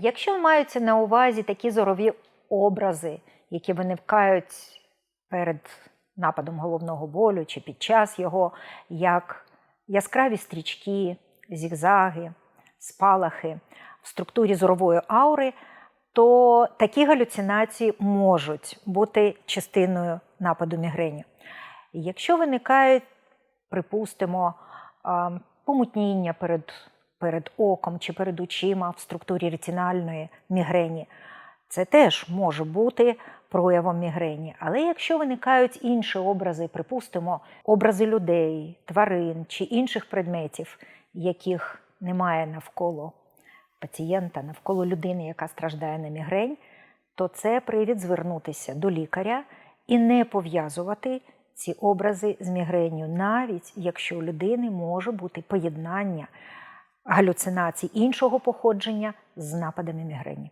Якщо маються на увазі такі зорові образи, які виникають перед нападом головного болю чи під час його, як яскраві стрічки, зігзаги, спалахи в структурі зорової аури, то такі галюцинації можуть бути частиною нападу мігрені. Якщо виникають, припустимо, помутніння перед, перед оком чи перед очима в структурі ретинальної мігрені, це теж може бути проявом мігрені. Але якщо виникають інші образи, припустимо, образи людей, тварин чи інших предметів, яких немає навколо пацієнта, навколо людини, яка страждає на мігрень, то це привід звернутися до лікаря і не пов'язувати ці образи з мігренью, навіть якщо у людини може бути поєднання галюцинацій іншого походження з нападами мігрені.